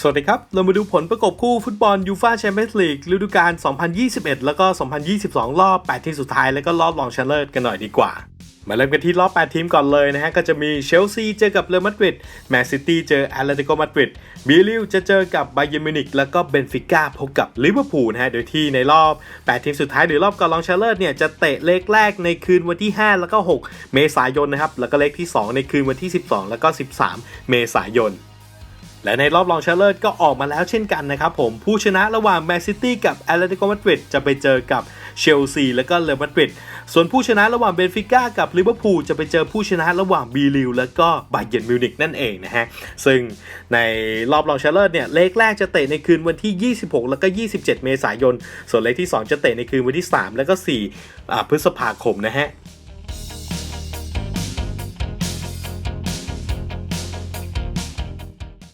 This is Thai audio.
สวัสดีครับ เรามาดูผลประกบคู่ฟุตบอลยูฟาแชมเปี้ยนส์ลีกฤดูกาล 2021 แล้วก็ 2022 รอบ 8 ทีมสุดท้าย แล้วก็รอบรองชนะเลิศกันหน่อยดีกว่า มาเริ่มกันที่รอบ 8 ทีมก่อนเลยนะฮะ ก็จะมีเชลซีเจอกับเรอัลมาดริดแมนซิตี้เจอแอตเลติโกมาดริดบิลิวจะเจอกับไบเยมินิกแล้วก็เบนฟิก้าพบกับลิเวอร์พูลนะฮะ โดยที่ในรอบ 8 ทีมสุดท้ายหรือรอบก่อนรองชนะเลิศเนี่ยจะเตะเลขแรกในคืนวันที่ 5 แล้วก็ 6 เมษายนนะครับแล้วก็เลขที่ 2 ในคืนวันที่ 12 แล้วก็ 13 เมษายน และในรอบรองชนะเลิศก็ออกมาแล้วเช่นกันนะครับผมผู้ชนะระหว่างแมนซิตี้กับแอตเลติโกมาดริดจะไปเจอกับเชลซีและก็เรอัลมาดริดส่วนผู้ชนะระหว่างเบนฟิก้ากับลิเวอร์พูลจะไปเจอผู้ชนะระหว่างบีลิวและก็บาเยร์นมิวนิกนั่นเองนะฮะซึ่งในรอบรองชนะเลิศเนี่ยเลขแรกจะเตะในคืนวันที่ 26 แล้วก็ 27 เมษายน ส่วนเลขที่ 2 จะเตะในคืนวันที่ 3 แล้วก็4อ่พฤษภาคมนะฮะ